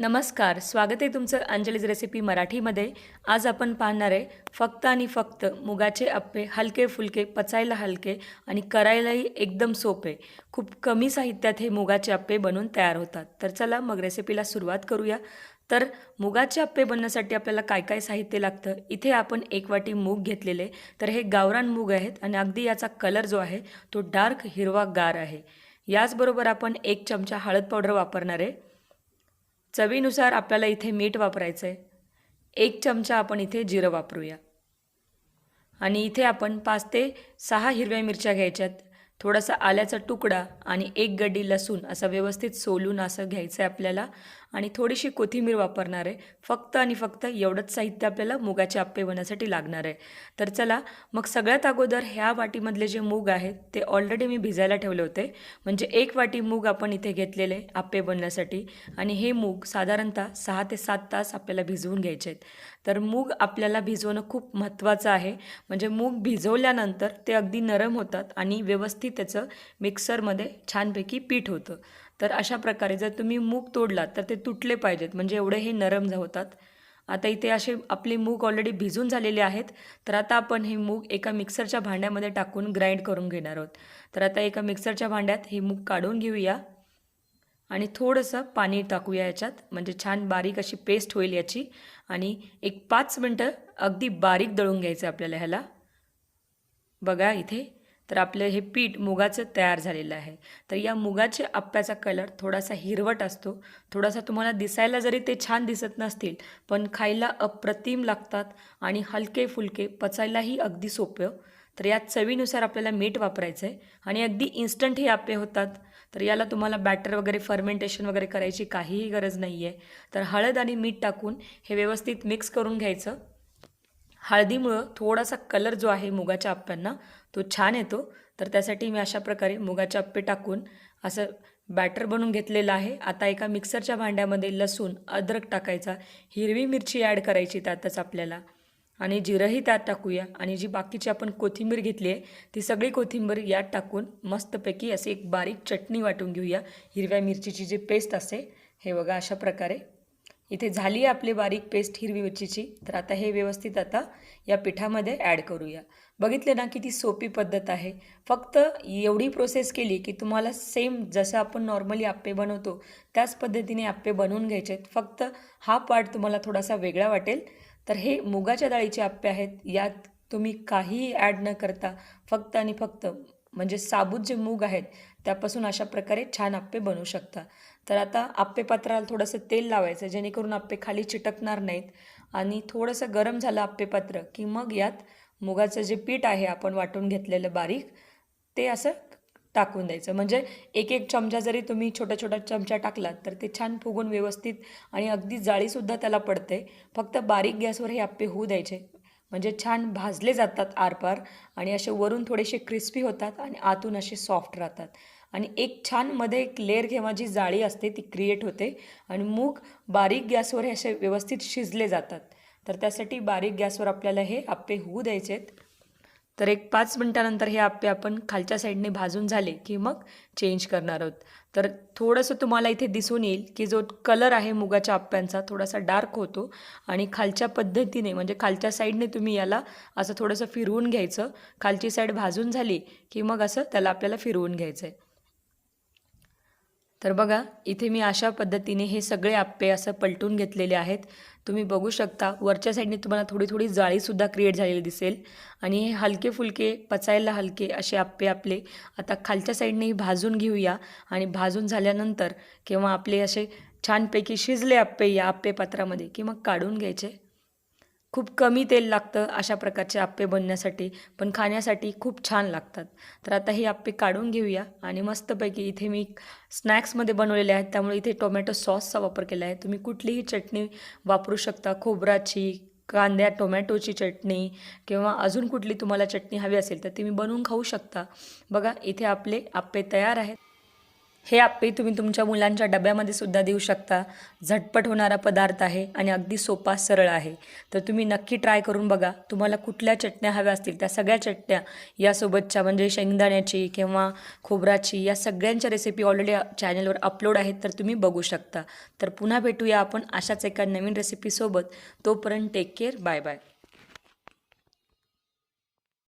नमस्कार स्वागत आहे तुमचं अंजलीज रेसिपी मराठीमध्ये. आज आपण पाहणार आहे फक्त आणि फक्त मुगाचे अप्पे हलके फुलके पचायला हलके आणि करायलाही एकदम सोपे. खूप कमी साहित्यात हे मुगाचे अप्पे बनवून तयार होतात. तर चला मग रेसिपीला सुरुवात करूया. तर मुगाचे अप्पे बनण्यासाठी आपल्याला काय काय साहित्य लागतं? इथे आपण एक वाटी मूग घेतलेले. तर हे गावरान मूग आहेत आणि अगदी याचा कलर जो आहे तो डार्क हिरवा गार आहे. याचबरोबर आपण एक चमचा हळद पावडर वापरणार आहे. चवीनुसार आपल्याला इथे मीठ वापरायचं आहे एक चमचा आपण इथे जिरं वापरूया. आणि इथे आपण पाच ते सहा हिरव्या मिरच्या घ्यायच्यात. थोडासा आल्याचा तुकडा आणि एक गड्डी लसूण असं व्यवस्थित सोलून असं घ्यायचं आहे आपल्याला. आणि थोडीशी कोथिंबीर वापरणार आहे. फक्त आणि फक्त एवढंच साहित्य आपल्याला मुगाचे आप्पे बनवण्यासाठी लागणार आहे. तर चला मग सगळ्यात अगोदर ह्या वाटीमधले जे मूग आहेत ते ऑलरेडी मी भिजायला ठेवले होते. म्हणजे एक वाटी मूग आपण इथे घेतलेले आप्पे बनण्यासाठी. आणि हे मूग साधारणतः सहा ते सात तास आपल्याला भिजवून घ्यायचे आहेत. तर मूग आपल्याला भिजवणं खूप महत्त्वाचं आहे. म्हणजे मूग भिजवल्यानंतर ते अगदी नरम होतात आणि व्यवस्थित त्याचं मिक्सरमध्ये छानपैकी पीठ होतं. तर अशा प्रकारे जर तुम्ही मूग तोडलात तर ते तुटले पाहिजेत. म्हणजे एवढे हे नरम होतात. आता इथे असे आपले मूग ऑलरेडी भिजून झालेले आहेत. तर आता आपण हे मूग एका मिक्सरच्या भांड्यामध्ये टाकून ग्राइंड करून घेणार आहोत. तर आता एका मिक्सरच्या भांड्यात हे मूग काढून घेऊया. आणि थोडंसं पाणी टाकूया याच्यात. म्हणजे छान बारीक अशी पेस्ट होईल याची. आणि एक पाच मिनटं अगदी बारीक दळून घ्यायचं आहे आपल्याला ह्याला. बघा इथे तर आपलं हे पीठ मुगाचं तयार झालेलं आहे. तर या मुगाच्या आप्प्याचा कलर थोडासा हिरवट असतो. थोडासा तुम्हाला दिसायला जरी ते छान दिसत नसतील पण खायला अप्रतिम लागतात आणि हलके फुलके पचायलाही अगदी सोपं हो. तर यात चवीनुसार आपल्याला मीठ वापरायचं आहे आणि अगदी इन्स्टंट हे आप्पे होतात. तर याला तुम्हाला बॅटर वगैरे फर्मेंटेशन वगैरे करायची काहीही गरज नाही आहे तर हळद आणि मीठ टाकून हे व्यवस्थित मिक्स करून घ्यायचं. हळदीमुळं थोडासा कलर जो आहे मुगाच्या आप्प्यांना तो छान येतो. तर त्यासाठी मी अशा प्रकारे मुगाचे आप्पे टाकून असं बॅटर बनवून घेतलेलं आहे. आता एका मिक्सरच्या भांड्यामध्ये लसूण अद्रक टाकायचा. हिरवी मिरची ॲड करायची त्यातच आपल्याला. आणि जिरंही त्यात टाकूया. आणि जी बाकीची आपण कोथिंबीर घेतली आहे ती सगळी कोथिंबीर यात टाकून मस्तपैकी असे एक बारीक चटणी वाटून घेऊया. हिरव्या मिरचीची जी पेस्ट असते हे बघा अशा प्रकारे इथे झाली आहे आपली बारीक पेस्ट हिरवी मिरचीची. तर आता हे व्यवस्थित आता या पिठामध्ये ॲड करूया. बघितले ना किती सोपी पद्धत आहे. फक्त एवढी प्रोसेस केली की तुम्हाला सेम जसं आपण नॉर्मली आप्पे बनवतो त्याच पद्धतीने आप्पे बनवून घ्यायचे आहेत. फक्त हा पार्ट तुम्हाला थोडासा वेगळा वाटेल. तर हे मुगाच्या डाळीचे आप्पे आहेत. यात तुम्ही काहीही ॲड न करता फक्त आणि फक्त म्हणजे साबूत जे मूग आहेत त्यापासून अशा प्रकारे छान आप्पे बनवू शकता. तर आता आप्पे पात्राला थोडंसं तेल लावायचं जेणेकरून आप्पे खाली चिटकणार नाहीत. आणि थोडंसं गरम झालं आप्पे पात्र की मग यात मुगाचं जे पीठ आहे आपण वाटून घेतलेलं बारीक ते असं टाकून द्यायचं. म्हणजे एक एक चमचा जरी तुम्ही छोटा छोटा चमचा टाकलात तर ते छान फुगून व्यवस्थित आणि अगदी जाळीसुद्धा त्याला पडते. फक्त बारीक गॅसवर हे आप्पे होऊ द्यायचे. म्हणजे छान भाजले जातात आरपार आणि असे वरून थोडेसे क्रिस्पी होतात आणि आतून असे सॉफ्ट राहतात. आणि एक छानमध्ये एक लेअर किंवा जी जाळी असते ती क्रिएट होते. आणि मूग बारीक गॅसवर हे असे व्यवस्थित शिजले जातात. तर त्यासाठी बारीक गॅसवर आपल्याला हे आप्पे होऊ द्यायचे आहेत तर एक पाच मिनटानंतर हे आप्पे आपण खालच्या साईडने भाजून झाले की मग चेंज करणार आहोत. तर थोडंसं तुम्हाला इथे दिसून येईल की जो कलर आहे मुगाच्या आप्प्यांचा थोडासा डार्क होतो आणि खालच्या पद्धतीने म्हणजे खालच्या साईडने तुम्ही याला असं थोडंसं फिरवून घ्यायचं. खालची साईड भाजून झाली की मग असं त्याला आपल्याला फिरवून घ्यायचं आहे तर बघा इथे मी अशा पद्धतीने हे सगळे आप्पे असं पलटून घेतलेले आहेत. तुम्ही बघू शकता वरच्या साईडने तुम्हाला थोडी थोडी जाळीसुद्धा क्रिएट झालेली दिसेल. आणि हे हलके फुलके पचायला हलके असे आप्पे आपले आता खालच्या साईडनेही भाजून घेऊया. आणि भाजून झाल्यानंतर किंवा आपले असे छानपैकी शिजले आप्पे या आप्पे पात्रामध्ये की मग काढून घ्यायचे. खूप कमी तेल लागतं अशा प्रकारचे आप्पे बनण्यासाठी पण खाण्यासाठी खूप छान लागतात. तर आता हे आप्पे काढून घेऊया आणि मस्तपैकी इथे मी स्नॅक्समध्ये बनवलेले आहेत. त्यामुळे इथे टोमॅटो सॉसचा वापर केला आहे. तुम्ही कुठलीही चटणी वापरू शकता. खोबराची कांद्या टोमॅटोची चटणी किंवा अजून कुठली तुम्हाला चटणी हवी असेल तर ती मी बनवून खाऊ शकता. बघा इथे आपले आप्पे तयार आहेत. हे आप्पे तुम्ही तुमच्या मुलांच्या डब्यामध्ये सुद्धा देऊ शकता. झटपट होणारा पदार्थ आहे आणि अगदी सोपा सरळ आहे. तर तुम्ही नक्की ट्राय करून बघा. तुम्हाला कुठल्या चटण्या हव्या असतील? त्या सगळ्या चटण्या यासोबतच्या म्हणजे शेंगदाण्याची किंवा खोबराची या सगळ्यांच्या रेसिपी ऑलरेडी चॅनलवर अपलोड आहेत तर तुम्ही बघू शकता. तर पुन्हा भेटूया आपण अशाच एका नवीन रेसिपीसोबत तोपर्यंत टेक केअर बाय बाय